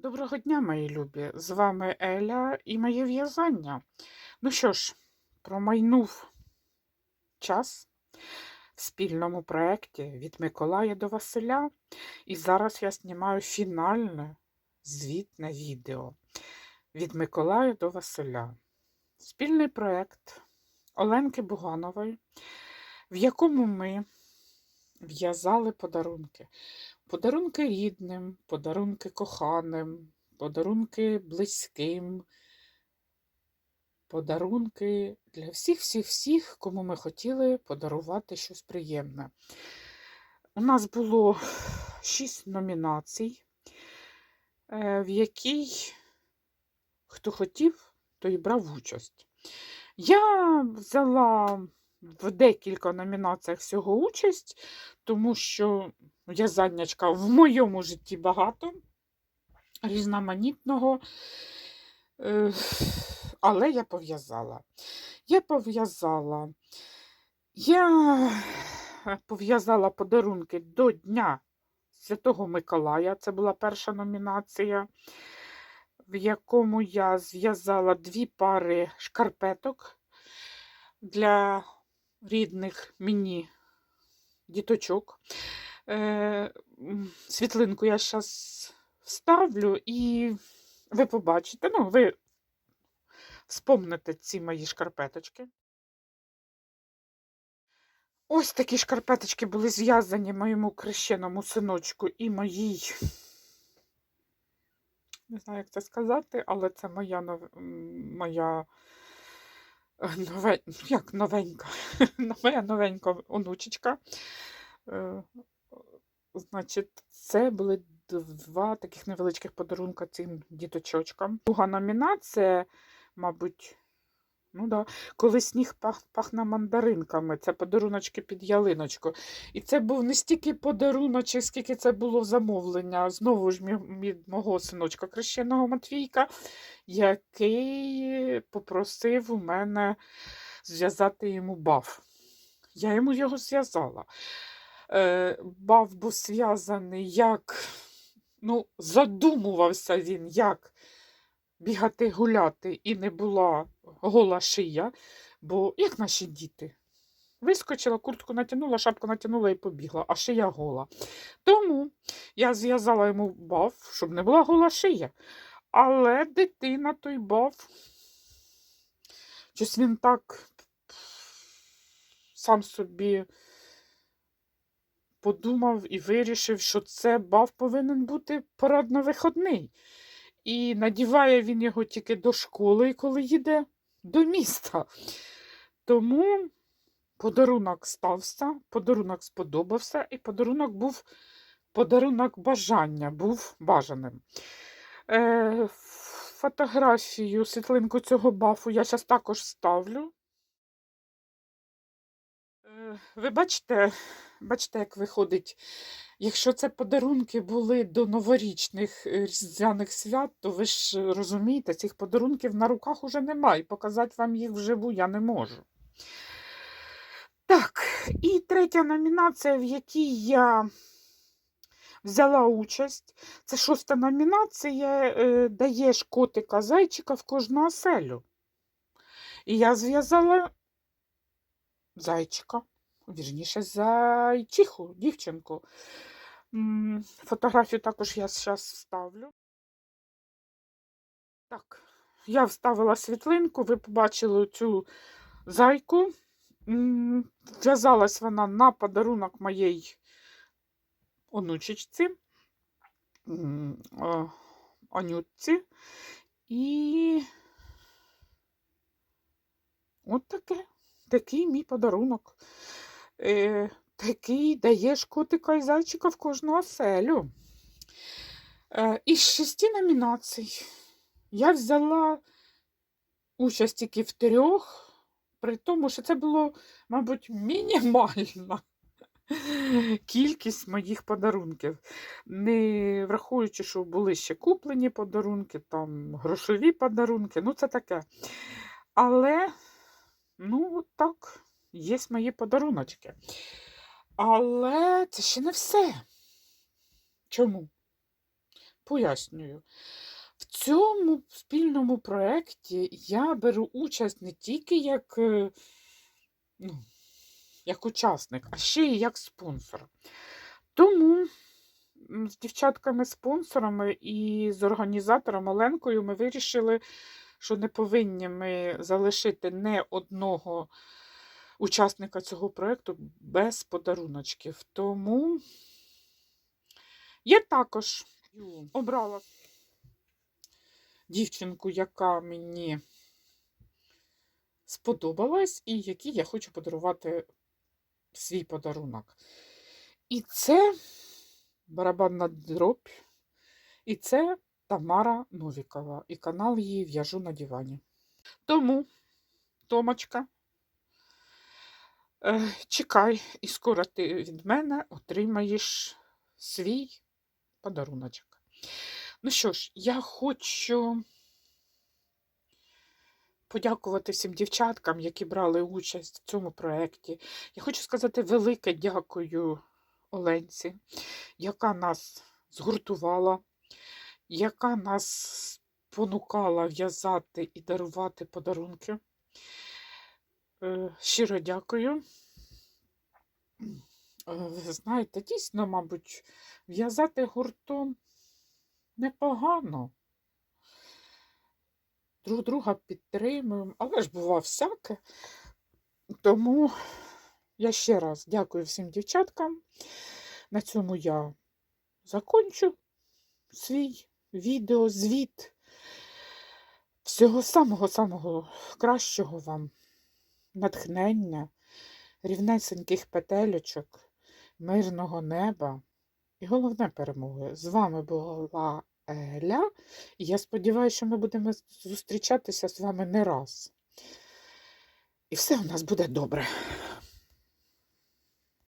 Доброго дня, мої любі! З вами Еля і моє в'язання. Ну що ж, промайнув час в спільному проєкті від Миколая до Василя. І зараз я знімаю фінальне звітне відео від Миколая до Василя. Спільний проєкт Оленки Буганової, в якому ми в'язали подарунки. Подарунки рідним, подарунки коханим, подарунки близьким, подарунки для всіх-всіх-всіх, кому ми хотіли подарувати щось приємне. У нас було шість номінацій, е, в якій хто хотів, той брав участь. Я взяла в декілька номінаціях всього участь, тому що в'язаннячка в моєму житті багато, різноманітного, е, але я пов'язала. Я пов'язала. Я пов'язала подарунки до Дня Святого Миколая. Це була перша номінація, в якому я зв'язала дві пари шкарпеток для рідних мені діточок. Е, Світлинку я зараз вставлю, і ви побачите, ну, ви вспомните ці мої шкарпеточки. Ось такі шкарпеточки були зв'язані моєму крещеному синочку і моїй. Не знаю, як це сказати, але це моя нов... моя е, нове... як новенька, моя новенька онучечка. Значить, це були два таких невеличких подарунка цим діточочкам. Друга номінація, мабуть, ну да, коли сніг пах, пахне мандаринками. Це подаруночки під ялиночку. І це був не стільки подаруночок, скільки це було замовлення. Знову ж від мого синочка Крещеного Матвійка, який попросив у мене зв'язати йому баф. Я йому його зв'язала. Е, баф був зв'язаний, як ну, задумувався він, як бігати гуляти і не була гола шия, бо як наші діти. Вискочила, куртку натягнула, шапку натягнула і побігла, а шия гола. Тому я зв'язала йому баф, щоб не була гола шия. Але дитина той баф, щось він так сам собі подумав і вирішив, що це баф повинен бути парадно-виходний. І надіває він його тільки до школи, коли їде до міста. Тому подарунок стався, подарунок сподобався, і подарунок був подарунок бажання, був бажаним. Е, фотографію, світлинку цього бафу я зараз також ставлю. Е, Ви бачите, бачите, як виходить, якщо це подарунки були до новорічних е, різдвяних свят, то ви ж розумієте, цих подарунків на руках уже немає. Показати вам їх вживу я не можу. Так, і третя номінація, в якій я взяла участь. Це шоста номінація. е, Даєш котика зайчика в кожну оселю. І я зв'язала зайчика, вірніше, зайчиху, дівчинку. Фотографію також я зараз вставлю. Так, я вставила світлинку, ви побачили цю зайку. В'язалась вона на подарунок моєї онучечці, Анютці. І от таке. Такий мій подарунок. Е, такий даєш котика і зайчика в кожну оселю. Е, із шести номінацій я взяла участь тільки в трьох, при тому, що це було, мабуть, мінімальна кількість моїх подарунків. Не враховуючи, що були ще куплені подарунки, там грошові подарунки, ну це таке. Але, ну, так, є мої подаруночки. Але це ще не все. Чому? Пояснюю. В цьому спільному проєкті я беру участь не тільки як, е, ну, як учасник, а ще й як спонсор. Тому з дівчатками-спонсорами і з організатором Оленкою ми вирішили, що не повинні ми залишити не одного учасника цього проєкту без подаруночків. Тому я також обрала дівчинку, яка мені сподобалась, і якій я хочу подарувати свій подарунок. І це барабанна дробь, і це Тамара Новікова, і канал її В'яжу на дивані. Тому, Томочка, чекай, і скоро ти від мене отримаєш свій подаруночок. Ну що ж, я хочу подякувати всім дівчаткам, які брали участь в цьому проєкті. Я хочу сказати велике дякую Оленці, яка нас згуртувала, яка нас спонукала в'язати і дарувати подарунки. Е, Щиро дякую. Е, знаєте, дійсно, мабуть, в'язати гуртом непогано. Друг друга підтримуємо, але ж бува всяке. Тому я ще раз дякую всім дівчаткам. На цьому я закончу свій відеозвіт. Всього самого-самого кращого вам натхнення, рівнесеньких петелючок, мирного неба і головне перемоги. З вами була Еля, і я сподіваюся, що ми будемо зустрічатися з вами не раз. І все у нас буде добре.